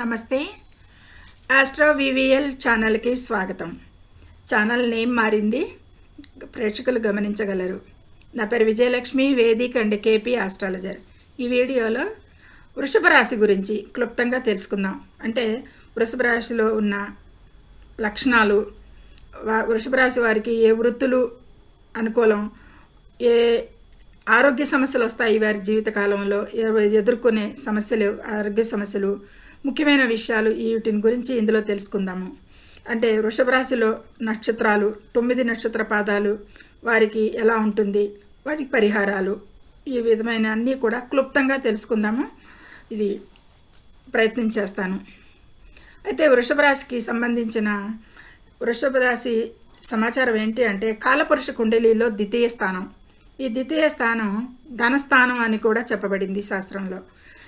నమస్తే. Astro VVL ఛానల్కి స్వాగతం. ఛానల్ నేమ్ మారింది ప్రేక్షకులు గమనించగలరు. నా పేరు Vijayalakshmi Vedic and KP astrologer ఈ వీడియోలో వృషభ రాశి గురించి క్లుప్తంగా తెలుసుకుందాం. అంటే వృషభ రాశిలో ఉన్న లక్షణాలు వృషభ రాశి వారికి ఏ వృత్తులు అనుకూలం ఏ ఆరోగ్య సమస్యలు వస్తాయి వారి జీవితకాలంలో ఎదుర్కొనే సమస్యలు ఆరోగ్య సమస్యలు ముఖ్యమైన విషయాలు వీటిని గురించి ఇందులో తెలుసుకుందాము. అంటే వృషభ రాశిలో నక్షత్రాలు తొమ్మిది నక్షత్ర పాదాలు వారికి ఎలా ఉంటుంది? వాటికి పరిహారాలు. ఈ విధమైన అన్నీ కూడా క్లుప్తంగా తెలుసుకుందాము. ఇది ప్రయత్నం చేస్తాను. అయితే వృషభ రాశికి సంబంధించిన వృషభ రాశి సమాచారం ఏంటి అంటే కాలపురుష కుండలిలో ద్వితీయ స్థానం. ఈ ద్వితీయ స్థానం ధనస్థానం అని కూడా చెప్పబడింది శాస్త్రంలో.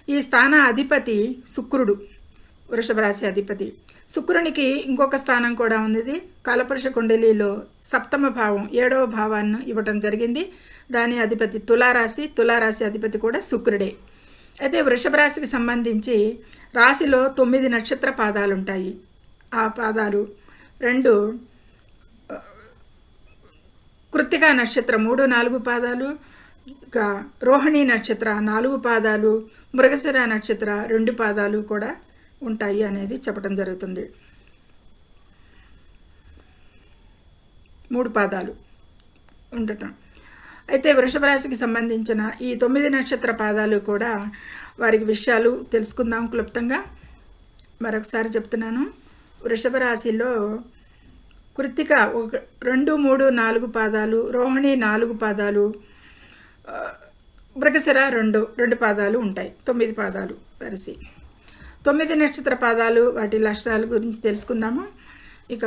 ఈ స్థాన అధిపతి శుక్రుడు వృషభ రాశి అధిపతి. శుక్రునికి ఇంకొక స్థానం కూడా ఉంది కాలపురుష కుండలిలో సప్తమ భావం ఏడవ భావాన్ని ఇవ్వటం జరిగింది. దాని అధిపతి తులారాశి తులారాశి అధిపతి కూడా శుక్రుడే. అయితే వృషభ రాశికి సంబంధించి రాశిలో తొమ్మిది నక్షత్ర పాదాలు ఉంటాయి. ఆ పాదాలు రెండు కృత్తికా నక్షత్రం మూడు నాలుగు పాదాలు ఇంకా రోహిణి నక్షత్ర నాలుగు పాదాలు మృగశిర నక్షత్ర రెండు పాదాలు కూడా ఉంటాయి అనేది చెప్పడం జరుగుతుంది. మూడు పాదాలు ఉండటం. అయితే వృషభ రాశికి సంబంధించిన ఈ తొమ్మిది నక్షత్ర పాదాలు కూడా వారికి విషయాలు తెలుసుకుందాం క్లుప్తంగా. మరొకసారి చెప్తున్నాను. వృషభ రాశిలో కృత్తిక ఒక రెండు మూడు నాలుగు పాదాలు రోహిణి నాలుగు పాదాలు మృగశిర రెండు రెండు పాదాలు ఉంటాయి. తొమ్మిది పాదాలు వరిసి. తొమ్మిది నక్షత్ర పాదాలు వాటి లక్షణాల గురించి తెలుసుకుందాము? ఇక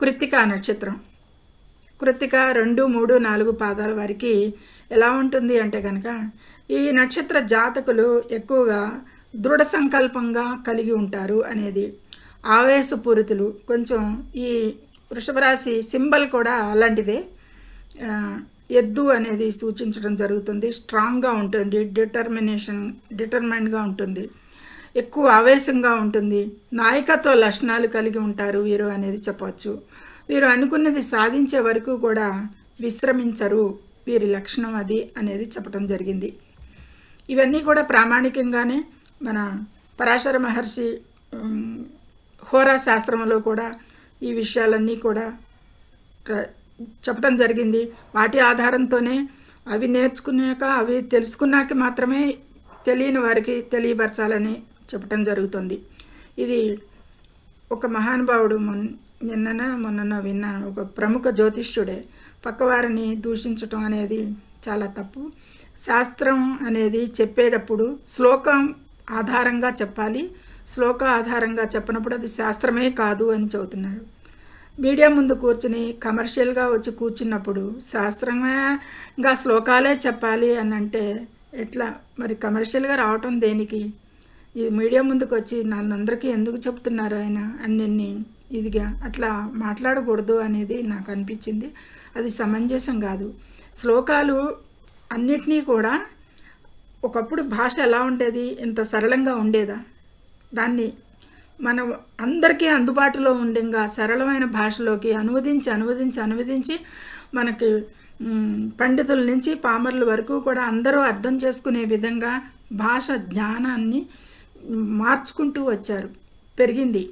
కృత్తికా నక్షత్రం. కృత్తిక రెండు మూడు నాలుగు పాదాల వారికి ఎలా ఉంటుంది అంటే కనుక ఈ నక్షత్ర జాతకులు ఎక్కువగా దృఢ సంకల్పంగా కలిగి ఉంటారు అనేది ఆవేశపూరితులు. కొంచెం ఈ వృషభరాశి సింబల్ కూడా అలాంటిదే. ఎద్దు అనేది సూచించడం జరుగుతుంది. స్ట్రాంగ్గా ఉంటుంది డిటర్మినేషన్ డిటర్మెంట్గా ఉంటుంది. ఎక్కువ ఆవేశంగా ఉంటుంది. నాయకత్వ లక్షణాలు కలిగి ఉంటారు వీరు అనేది చెప్పవచ్చు వీరు అనుకున్నది సాధించే వరకు కూడా విశ్రమించరు. వీరి లక్షణం అది అనేది చెప్పడం జరిగింది. ఇవన్నీ కూడా ప్రామాణికంగానే మన పరాశర మహర్షి హోరా శాస్త్రంలో కూడా ఈ విషయాలన్నీ కూడా చెప్పడం జరిగింది. వాటి ఆధారంతోనే అవి నేర్చుకున్నాక అవి తెలుసుకున్నాక మాత్రమే తెలియని వారికి తెలియపరచాలని చెప్పడం జరుగుతుంది. ఇది ఒక మహానుభావుడు మొన్ నిన్నన మొన్న విన్నాను ఒక ప్రముఖ జ్యోతిష్యుడే. పక్కవారిని దూషించటం అనేది చాలా తప్పు. శాస్త్రం అనేది చెప్పేటప్పుడు శ్లోకం ఆధారంగా చెప్పాలి. శ్లోక ఆధారంగా చెప్పినప్పుడు అది శాస్త్రమే కాదు అని చెబుతున్నాడు. మీడియా ముందు కూర్చుని కమర్షియల్గా వచ్చి కూర్చున్నప్పుడు శాస్త్రంగా శ్లోకాలే చెప్పాలి అని అంటే ఎట్లా? మరి కమర్షియల్గా రావటం దేనికి? ఇది మీడియా ముందుకు వచ్చి నన్నందరికీ ఎందుకు చెప్తున్నారు ఆయన? అన్ని ఇదిగా అట్లా మాట్లాడకూడదు అనేది నాకు అనిపించింది. అది సమంజసం కాదు. శ్లోకాలు అన్నిటినీ కూడా ఒకప్పుడు భాష ఎలా ఉండేది? ఇంత సరళంగా ఉండేదా? దాన్ని మనం అందరికీ అందుబాటులో ఉండేగా సరళమైన భాషలోకి అనువదించి అనువదించి అనువదించి మనకి పండితుల నుంచి పామర్ల వరకు కూడా అందరూ అర్థం చేసుకునే విధంగా భాష జ్ఞానాన్ని మార్చుకుంటూ వచ్చారు. పెరిగింది.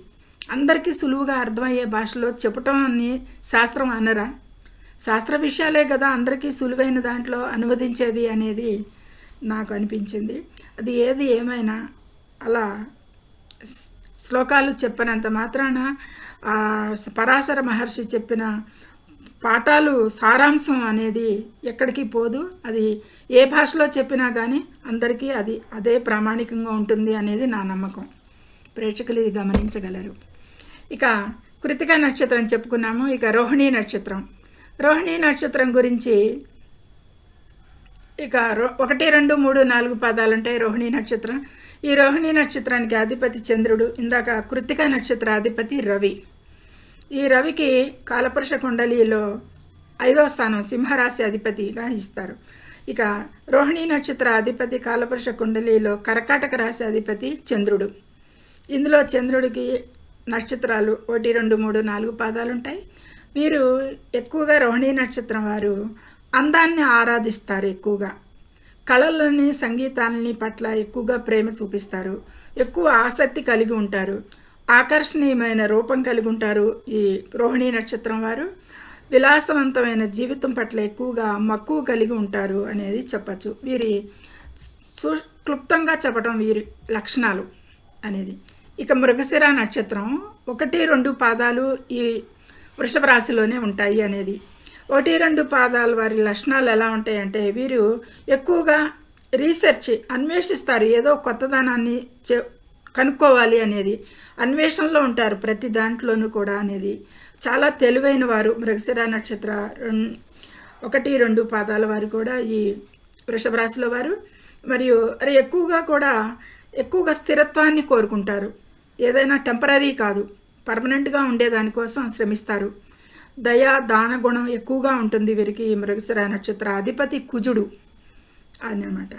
అందరికీ సులువుగా అర్థమయ్యే భాషలో చెప్పటం అని శాస్త్రం అనరా? శాస్త్ర విషయాలే కదా అందరికీ సులువైన దాంట్లో అనువదించేది అనేది నాకు అనిపించింది. అది ఏది ఏమైనా అలా శ్లోకాలు చెప్పినంత మాత్రాన పరాశర మహర్షి చెప్పిన పాఠాలు సారాంశం అనేది ఎక్కడికి పోదు. అది ఏ భాషలో చెప్పినా కానీ అందరికీ అది అదే ప్రామాణికంగా ఉంటుంది అనేది నా నమ్మకం. ప్రేక్షకులు ఇది గమనించగలరు. ఇక కృతిక నక్షత్రం చెప్పుకున్నాము. ఇక రోహిణీ నక్షత్రం. రోహిణీ నక్షత్రం గురించి ఇక రో- ఒకటి రెండు మూడు నాలుగు పాదాలు ఉంటాయి రోహిణీ నక్షత్రం. ఈ రోహిణీ నక్షత్రానికి అధిపతి చంద్రుడు ఇందాక కృతిక నక్షత్ర అధిపతి రవి. ఈ రవికి కాలపురుష కుండలిలో ఐదో స్థానం సింహరాశి అధిపతిగా ఇస్తారు ఇక రోహిణీ నక్షత్ర అధిపతి కాలపురుష కుండలిలో కర్కాటక రాశి అధిపతి చంద్రుడు. ఇందులో చంద్రుడికి నక్షత్రాలు ఒకటి రెండు మూడు నాలుగు పాదాలు ఉంటాయి వీరు ఎక్కువగా రోహిణీ నక్షత్రం వారు అందాన్ని ఆరాధిస్తారు ఎక్కువగా. కళలని సంగీతాలని పట్ల ఎక్కువగా ప్రేమ చూపిస్తారు. ఎక్కువ ఆసక్తి కలిగి ఉంటారు. ఆకర్షణీయమైన రూపం కలిగి ఉంటారు ఈ రోహిణీ నక్షత్రం వారు. విలాసవంతమైన జీవితం పట్ల ఎక్కువగా మక్కువ కలిగి ఉంటారు అనేది చెప్పచ్చు. వీరి సు క్లుప్తంగా చెప్పడం వీరి లక్షణాలు అనేది. ఇక మృగశిర నక్షత్రం ఒకటి రెండు పాదాలు ఈ వృషభ రాశిలోనే ఉంటాయి అనేది. ఒకటి రెండు పాదాల వారి లక్షణాలు ఎలా ఉంటాయంటే వీరు ఎక్కువగా రీసెర్చ్ అన్వేషిస్తారు. ఏదో కొత్తదనాన్ని చే కనుక్కోవాలి అనేది. అన్వేషణలో ఉంటారు ప్రతి దాంట్లోనూ కూడా అనేది. చాలా తెలివైన వారు మృగశిర నక్షత్ర ఒకటి రెండు పాదాల వారు కూడా ఈ వృషభ రాశిలో వారు. మరియు అరే ఎక్కువగా కూడా ఎక్కువగా స్థిరత్వాన్ని కోరుకుంటారు. ఏదైనా టెంపరీ కాదు. పర్మనెంట్గా ఉండేదానికోసం శ్రమిస్తారు. దయా దాన గుణం ఎక్కువగా ఉంటుంది వీరికి ఈ మృగశిర నక్షత్ర అధిపతి కుజుడు అన్నమాట.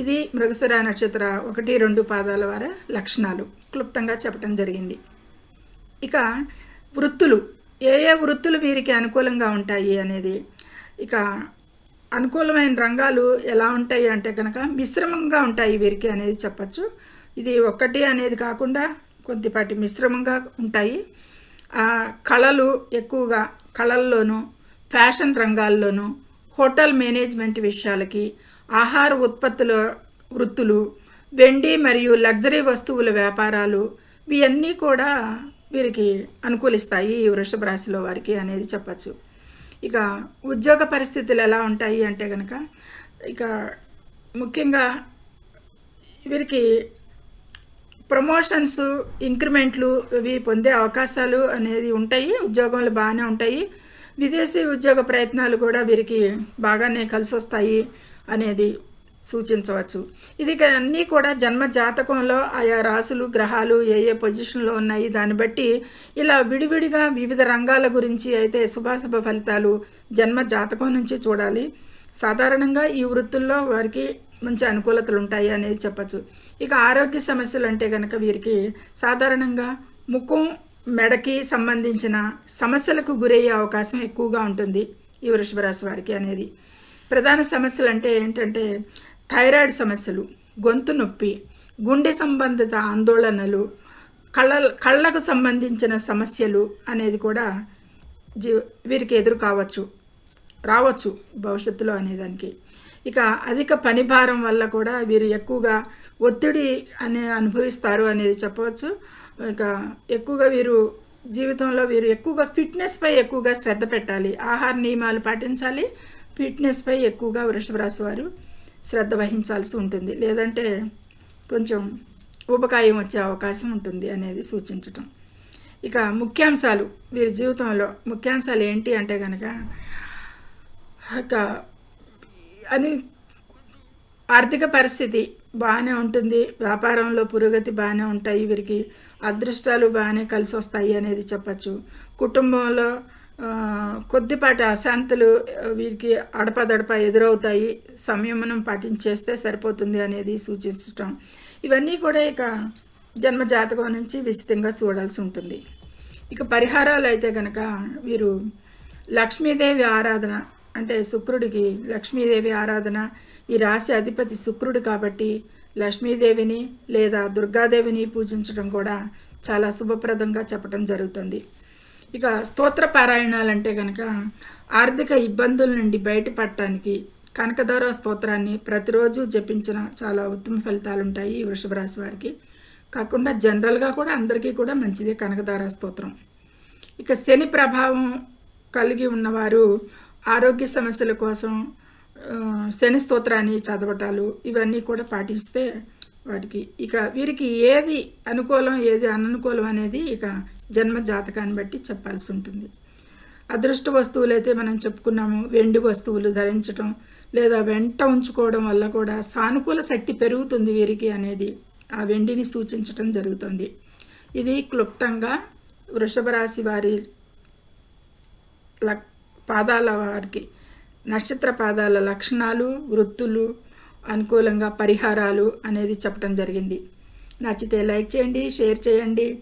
ఇది మృగశిర నక్షత్ర ఒకటి రెండు పాదాల వారి లక్షణాలు క్లుప్తంగా చెప్పడం జరిగింది. ఇక వృత్తులు ఏ ఏ వృత్తులు వీరికి అనుకూలంగా ఉంటాయి అనేది ఇక అనుకూలమైన రంగాలు ఎలా ఉంటాయి అంటే కనుక మిశ్రమంగా ఉంటాయి వీరికి అనేది చెప్పచ్చు. ఇది ఒక్కటి అనేది కాకుండా కొద్దిపాటి మిశ్రమంగా ఉంటాయి. కళలు ఎక్కువగా కళల్లోనూ ఫ్యాషన్ రంగాల్లోనూ హోటల్ మేనేజ్మెంట్ విషయాలకి ఆహార ఉత్పత్తుల వృత్తులు వెండి మరియు లగ్జరీ వస్తువుల వ్యాపారాలు ఇవన్నీ కూడా వీరికి అనుకూలిస్తాయి ఈ వృషభ రాశిలో వారికి అనేది చెప్పచ్చు. ఇక ఉద్యోగ పరిస్థితులు ఎలా ఉంటాయి అంటే కనుక ఇక ముఖ్యంగా వీరికి ప్రమోషన్స్ ఇంక్రిమెంట్లు ఇవి పొందే అవకాశాలు అనేది ఉంటాయి. ఉద్యోగంలో బాగానే ఉంటాయి. విదేశీ ఉద్యోగ ప్రయత్నాలు కూడా వీరికి బాగానే కలిసి వస్తాయి అనేది సూచించవచ్చు. ఇది అన్నీ కూడా జన్మ జాతకంలో ఆయా రాసులు గ్రహాలు ఏ ఏ పొజిషన్లో ఉన్నాయి దాన్ని బట్టి ఇలా విడివిడిగా వివిధ రంగాల గురించి అయితే శుభాశుభ ఫలితాలు జన్మ జాతకం నుంచి చూడాలి. సాధారణంగా ఈ వృత్తుల్లో వారికి మంచి అనుకూలతలు ఉంటాయి అనేది చెప్పచ్చు. ఇక ఆరోగ్య సమస్యలు అంటే కనుక వీరికి సాధారణంగా ముఖం మెడకి సంబంధించిన సమస్యలకు గురయ్యే అవకాశం ఎక్కువగా ఉంటుంది ఈ వృషభరాశి వారికి అనేది. ప్రధాన సమస్యలు అంటే ఏంటంటే థైరాయిడ్ సమస్యలు గొంతు నొప్పి గుండె సంబంధిత ఆందోళనలు కళ్ళ కళ్ళకు సంబంధించిన సమస్యలు అనేది కూడా జీ వీరికి ఎదురు కావచ్చు. రావచ్చు భవిష్యత్తులో అనేదానికి. ఇక అధిక పని భారం వల్ల కూడా వీరు ఎక్కువగా ఒత్తిడి అనే అనుభవిస్తారు అనేది చెప్పవచ్చు. ఇక ఎక్కువగా వీరు జీవితంలో వీరు ఎక్కువగా ఫిట్నెస్పై ఎక్కువగా శ్రద్ధ పెట్టాలి. ఆహార నియమాలు పాటించాలి. ఫిట్నెస్పై ఎక్కువగా వృషభ రాశి వారు శ్రద్ధ వహించాల్సి ఉంటుంది. లేదంటే కొంచెం ఉపకాయం వచ్చే అవకాశం ఉంటుంది అనేది సూచించటం. ఇక ముఖ్యాంశాలు. వీరి జీవితంలో ముఖ్యాంశాలు ఏంటి అంటే కనుక అని ఆర్థిక పరిస్థితి బాగానే ఉంటుంది. వ్యాపారంలో పురోగతి బాగానే ఉంటాయి. వీరికి అదృష్టాలు బాగానే కలిసి వస్తాయి అనేది చెప్పచ్చు. కుటుంబంలో కొద్దిపాటి అశాంతులు వీరికి అడపదడప ఎదురవుతాయి. సంయమనం పాటించేస్తే సరిపోతుంది అనేది సూచించటం. ఇవన్నీ కూడా ఇక జన్మ జాతకం నుంచి విస్తృతంగా చూడాల్సి ఉంటుంది. ఇక పరిహారాలు అయితే కనుక వీరు లక్ష్మీదేవి ఆరాధన అంటే శుక్రుడికి లక్ష్మీదేవి ఆరాధన ఈ రాశి అధిపతి శుక్రుడు కాబట్టి లక్ష్మీదేవిని లేదా దుర్గాదేవిని పూజించడం కూడా చాలా శుభప్రదంగా చెప్పడం జరుగుతుంది. ఇక స్తోత్ర పారాయణాలు అంటే కనుక ఆర్థిక ఇబ్బందుల నుండి బయటపడటానికి కనకదార స్తోత్రాన్ని ప్రతిరోజు జపించిన చాలా ఉత్తమ ఫలితాలు ఉంటాయి ఈ వృషభ రాశి వారికి. కాకుండా జనరల్గా కూడా అందరికీ కూడా మంచిదే కనకదార స్తోత్రం. ఇక శని ప్రభావం కలిగి ఉన్నవారు ఆరోగ్య సమస్యల కోసం శని స్తోత్రాన్ని చదవటాలు ఇవన్నీ కూడా పాటిస్తే వాటికి ఇక వీరికి ఏది అనుకూలం ఏది అననుకూలం అనేది ఇక జన్మ జాతకాన్ని బట్టి చెప్పాల్సి ఉంటుంది. అదృష్ట వస్తువులు అయితే మనం చెప్పుకున్నాము వెండి వస్తువులు ధరించటం లేదా వెంట ఉంచుకోవడం వల్ల కూడా సానుకూల శక్తి పెరుగుతుంది వీరికి అనేది ఆ వెండిని సూచించటం జరుగుతుంది. ఇది క్లుప్తంగా వృషభ రాశి వారి లక్ పాదాల వారికి. నక్షత్ర పాదాల లక్షణాలు వృత్తులు అనుకూలంగా పరిహారాలు అనేది చెప్పడం జరిగింది. నచ్చితే లైక్ చేయండి షేర్ చేయండి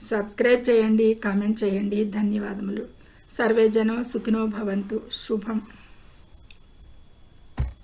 సబ్స్క్రైబ్ చేయండి కామెంట్ చేయండి. ధన్యవాదములు. సర్వే జనం సుఖినో భవంతు. శుభం.